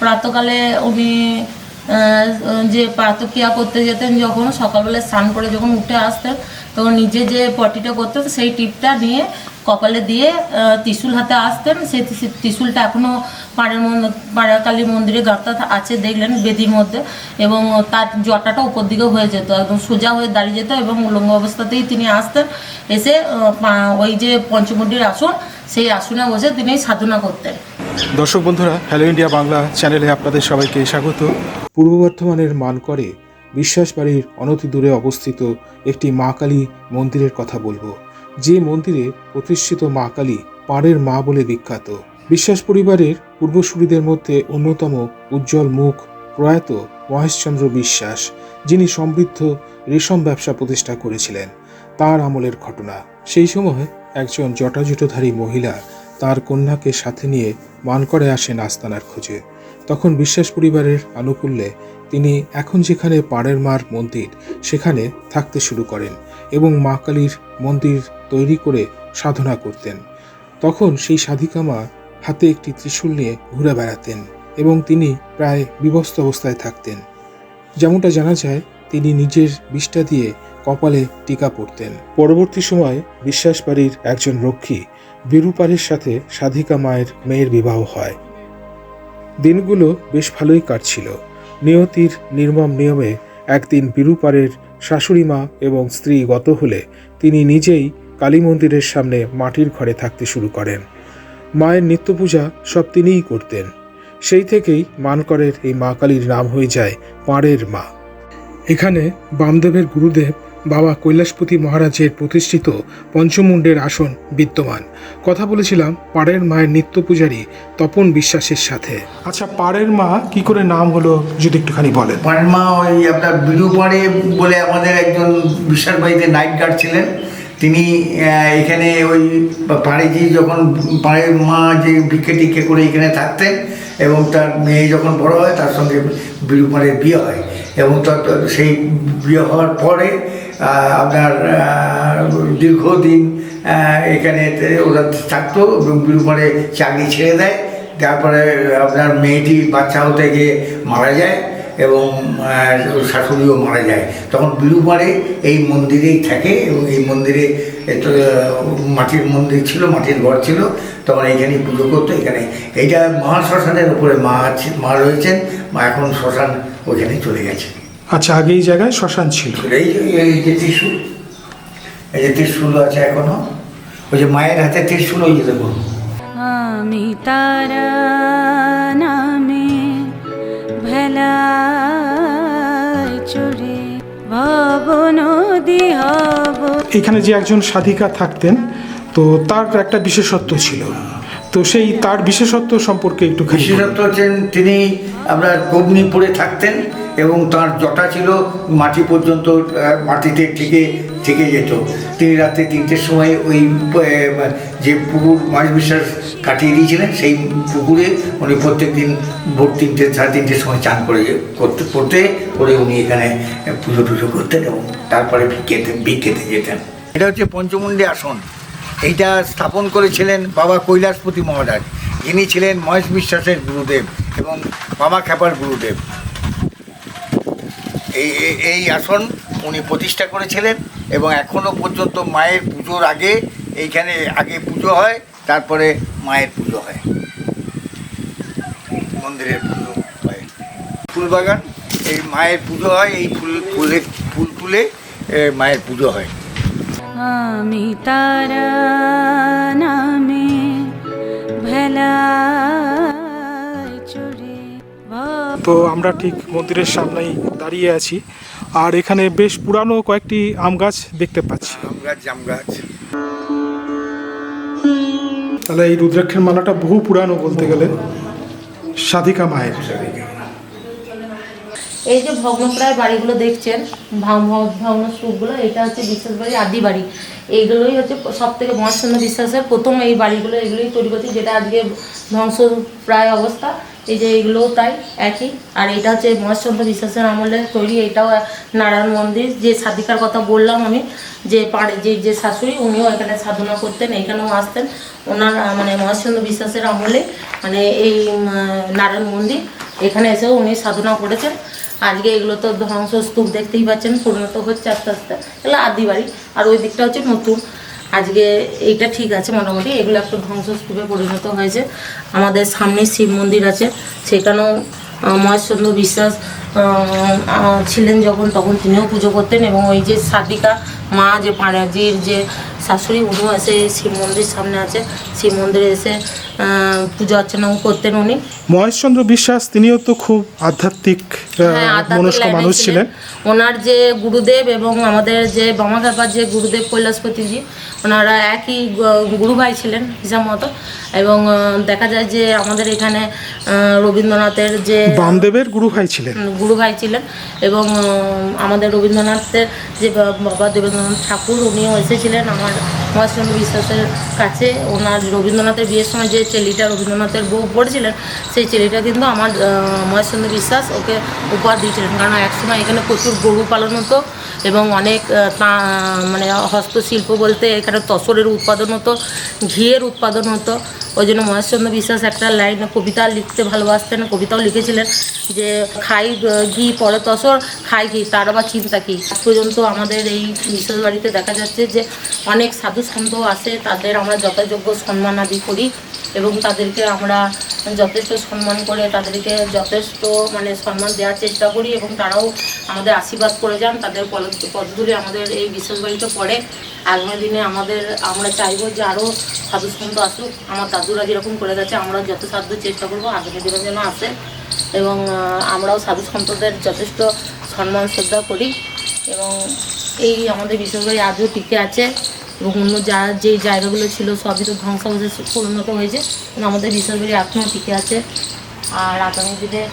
প্রাতকালে উনি যে প্রাতক্রিয়া করতে যেতেন, যখন সকালবেলা স্নান করে যখন উঠে আসতেন, তখন নিজে যে পটিটা করতেন, সেই টিপটা নিয়ে কপালে দিয়ে ত্রিশূল হাতে আসতেন। সেই ত্রিশূ- ত্রিশূলটা এখনও পাড়ের পাড়াকালী মন্দিরে গাঁথা আছে, দেখলেন বেদির মধ্যে, এবং তার জটাটা উপর দিকে হয়ে যেত, একদম সোজা হয়ে দাঁড়িয়ে যেত, এবং উলঙ্গ অবস্থাতেই তিনি আসতেন। এসে ওই যে পঞ্চমুণ্ডির আসন, সেই আসনে বসে তিনি সাধনা করতেন। দর্শক বন্ধুরা হ্যালো ইন্ডিয়া বাংলা চ্যানেলে আপনাদের সবাইকে স্বাগত। পূর্ব বর্ধমানের মানকরে বিশ্বাস বাড়ির অনতি দূরে অবস্থিত একটি মা কালী মন্দিরের কথা বলব। যে মন্দিরে প্রতিষ্ঠিত মা কালী পাড়ের মা বলে বিখ্যাত। বিশ্বাস পরিবারের পূর্বসূরিদের মধ্যে অন্যতম উজ্জ্বল মুখ প্রয়াত মহেশচন্দ্র বিশ্বাস, যিনি সমৃদ্ধ রেশম ব্যবসা প্রতিষ্ঠা করেছিলেন। তার আমলের ঘটনা। সেই সময় একজন জটাজুটোধারী মহিলা তার কন্যাকে সাথে নিয়ে মানকরে আসেন আস্তানার খোঁজে। তখন বিশ্বাস পরিবারের আনুকূল্যে তিনি এখন যেখানে পাড়ের মার মন্দির, সেখানে থাকতে শুরু করেন এবং মা কালীর মন্দির তৈরি করে সাধনা করতেন। তখন সেই সাধিকা মা হাতে একটি ত্রিশূল নিয়ে ঘুরে বেড়াতেন এবং তিনি প্রায় বিবস্ত অবস্থায় থাকতেন। যেমনটা জানা যায় তিনি নিজের বিষ্ঠা দিয়ে কপালে টিকা পরতেন পরবর্তী সময়ে বিশ্বাস বাড়ির একজন রক্ষী বিরূপারের সাথে সাধিকা মায়ের মেয়ের বিবাহ হয়। দিনগুলো বেশ ভালোই কাটছিল। নিয়তির নির্মম নিয়মে একদিন বিরূপারের শাশুড়ি মা এবং স্ত্রী গত হলে তিনি নিজেই কালী মন্দিরের সামনে মাটির ঘরে থাকতে শুরু করেন। মায়ের নিত্য পূজা সব তিনিই করতেন। সেই থেকেই মানকরের এই মা কালীর নাম হয়ে যায় পাড়ের মা। এখানে বামদেবের গুরুদেব বাবা কৈলাসপতি মহারাজের প্রতিষ্ঠিত পঞ্চমুণ্ডের আসন বিদ্যমান। কথা বলেছিলাম পাড়ের মায়ের নিত্য পূজারী তপন বিশ্বাসের সাথে। আচ্ছা পাড়ের মা কি করে নাম হলো যদি একটুখানি বলেন? পাড়ের মা ওই আপনার বিরুপাড়ে বলে আমাদের একজন বিশাল বাড়িতে নাইট গার্ড ছিলেন। তিনি এখানে ওই পাড়ে গিয়ে যখন পাড়ের মা যে ভিক্ষে টিক্ষে করে এখানে থাকতেন এবং তার মেয়ে যখন বড় হয়, তার সঙ্গে বিরুপাড়ের বিয়ে হয়। এবং তার সেই বিয়ে হওয়ার পরে আপনার দীর্ঘদিন এখানে ওরা থাকতো এবং বিরুপারে চাকরি ছেড়ে দেয়। তারপরে আপনার মেয়েটি বাচ্চা হতে গিয়ে মারা যায়। এবং শাশুড়িও মারা যায়। তখন বিরুপাড়ে এই মন্দিরেই থাকে এবং এই মন্দিরে মাটির মন্দির ছিল মাটির ঘর ছিল তখন এইখানেই পুজো করতো এখানে এইটা মহা শ্মশানের উপরে মা আছে মা রয়েছেন মা এখন শ্মশান ওইখানে চলে গেছে। আচ্ছা আগে এই জায়গায় শ্মশান ছিল? এই এই যে ত্রিশুল এই যে ত্রিশুল আছে এখনও ওই যে মায়ের হাতে ত্রিশুল ওই যে দেখুন। আমি তারা এখানে যে একজন সাধিকা থাকতেন তো তার একটা বিশেষত্ব ছিল। তো সেই তার বিশেষত্ব সম্পর্কে একটু বিশেষত্ব হচ্ছেন তিনি গগ্নি পরে থাকতেন এবং তার জটা ছিল মাটি পর্যন্ত মাটিতে থেকে থেকে যেত। তিনি রাতে তিনটের সময় ওই যে পুকুর মাছ বিশ্বাস কাটিয়ে দিয়েছিলেন, সেই পুকুরে উনি প্রত্যেক দিন ভোর তিনটে, সাড়ে তিনটের সময় চান করে, করতে করতে করে উনি এখানে পুজো টুজো করতেন এবং তারপরে ভিক্ষেতে ভিক্ষেতে যেতেন। এটা হচ্ছে পঞ্চমুণ্ডী আসন। এইটা স্থাপন করেছিলেন বাবা কৈলাসপতি মহারাজ। যিনি ছিলেন মহেশ বিশ্বাসের গুরুদেব এবং বাবা খ্যাপার গুরুদেব। এই, এই- আসন উনি প্রতিষ্ঠা করেছিলেন এবং এখনও পর্যন্ত মায়ের পুজোর আগে এইখানে আগে পুজো হয়, তারপরে মায়ের পুজো হয়। মন্দিরের পুজো হয়। ফুলবাগান এই মায়ের পুজো হয়, এই ফুল, ফুলে, ফুল তুলে মায়ের পুজো হয়। আমি তারা নামে চড়ে। তো আমরা ঠিক মন্দিরের সামনেই দাঁড়িয়ে আছি। আর এখানে বেশ পুরানো কয়েকটি আম গাছ দেখতে পাচ্ছি। আম গাছ জাম গাছ। তাহলে এই রুদ্রাক্ষের মালাটা বহু পুরানো বলতে গেলে সাধিকা মায়ের। এই যে ভগ্নপ্রায় বাড়িগুলো দেখছেন ভগ্ন স্তূপগুলো, এটা হচ্ছে বিশ্বাস বাড়ি, আদি বাড়ি। এইগুলোই হচ্ছে সব থেকে মহাশূন্য বিশ্বাসের প্রথম এই বাড়িগুলো এগুলোই তৈরি করছে, যেটা আজকে ধ্বংস প্রায় অবস্থা। এই যে এগুলোও তাই, একই। আর এটা হচ্ছে মহেশচন্দ্র বিশ্বাসের আমলে তৈরি, এটাও নারায়ণ মন্দির। যে সাধিকার কথা বললাম আমি, যে পাড়ে, যে যে শাশুড়ি, উনিও এখানে সাধনা করতেন এখানেও আসতেন। ওনার মানে মহেশচন্দ্র বিশ্বাসের আমলে মানে এই নারায়ণ মন্দির, এখানে এসেও উনি সাধনা করেছেন। আজকে এগুলো তো ধ্বংসস্তূপ দেখতেই পাচ্ছেন পরিণত হচ্ছে আস্তে আস্তে। এগুলো আদি বাড়ি, আর ওই দিকটা হচ্ছে নতুন। আজকে এইটা ঠিক আছে মোটামুটি, এগুলো একটু ধ্বংসস্তূপে পরিণত হয়েছে। আমাদের সামনে শিব মন্দির আছে, সেখানেও মহেশচন্দ্র বিশ্বাস ছিলেন যখন, তখন তিনিও পুজো করতেন এবং ওই যে সাদিকা মা যে পাড়াজির যে শাশুড়ি উনিও এসে শিব মন্দির সামনে আছে। শিব মন্দিরে এসে পূজা অর্চনাও করতেন উনি। মহেশচন্দ্র বিশ্বাস তিনিও তো খুব আধ্যাত্মিক হ্যাঁ, মনস্ক মানুষ ছিলেন। ওনার যে গুরুদেব এবং আমাদের যে বামাঘাপার যে গুরুদেব কৈলাসপতিজি ওনারা একই গুরু ভাই ছিলেন হিসাব মতো। এবং দেখা যায় যে আমাদের এখানে রবীন্দ্রনাথের যে বামদেবের গুরু ভাই ছিলেন। গুরু ভাই ছিলেন। এবং আমাদের রবীন্দ্রনাথের যে বাবা দেবেন্দ্রনাথ ঠাকুর উনিও এসেছিলেন আমার মহেশচন্দ্র বিশ্বাসের কাছে। ওনার রবীন্দ্রনাথের বিয়ের সময় যে চেলিটা রবীন্দ্রনাথের বউ পড়েছিলেন, সেই চেলিটা কিন্তু আমার মহেশচন্দ্র বিশ্বাস ওকে উপহার দিয়েছিলেন। কারণ একসময় এখানে প্রচুর গরু পালন হতো এবং অনেক মানে হস্তশিল্প বলতে এখানে তসরের উৎপাদন হতো, ঘিয়ের উৎপাদন হতো। ওই জন্য মহেশচন্দ্র বিশ্বাস একটা লাইন কবিতা লিখতে ভালোবাসতেন, কবিতাও লিখেছিলেন যে, খাই ঘি, পরে তসর, খাই ঘি, তার আবার চিন্তা কি? আজ পর্যন্ত আমাদের এই বিশ্বাস বাড়িতে দেখা যাচ্ছে যে, অনেক সাধু সন্ত আসে তাদের আমরা যথাযোগ্য সম্মান আদি করি এবং তাদেরকে আমরা যথেষ্ট সম্মান করে তাদেরকে যথেষ্ট মানে সম্মান দেওয়ার চেষ্টা করি এবং তারাও আমাদের আশীর্বাদ করে যান, তাদের পদ- পদধূলি আমাদের এই বিশেষ বাড়িতে পড়ে। আগামী দিনে আমাদের, আমরা চাইব যে আরও সাধু সন্ত আসুক, আমার দাদুরা যেরকম করে গেছে আমরা যত সাধ্য চেষ্টা করব, আগামী দিনে যেন আসে। এবং আমরাও সাধু সন্তদের যথেষ্ট সম্মান, শ্রদ্ধা করি। এবং এই আমাদের বাড়ি আজও টিকে আছে। এবং অন্য যা, যে জায়গাগুলো ছিল, সবই তো ধ্বংসাবশেষে পরিণত হয়েছে। আমাদের বাড়ি এখনও টিকে আছে। আর আগামী দিনে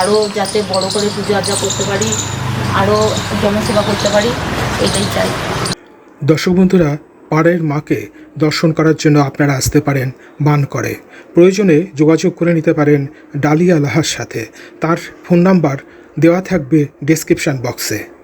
আরও যাতে বড় করে পুজো আর্চা করতে পারি, আরও জনসেবা করতে পারি, এটাই চাই। দর্শক বন্ধুরা পাড়ের মাকে দর্শন করার জন্য আপনারা আসতে পারেন, বান করে। প্রয়োজনে যোগাযোগ করে নিতে পারেন ডালিয়া লাহার সাথে। তার ফোন নাম্বার দেওয়া থাকবে ডেসক্রিপশন বক্সে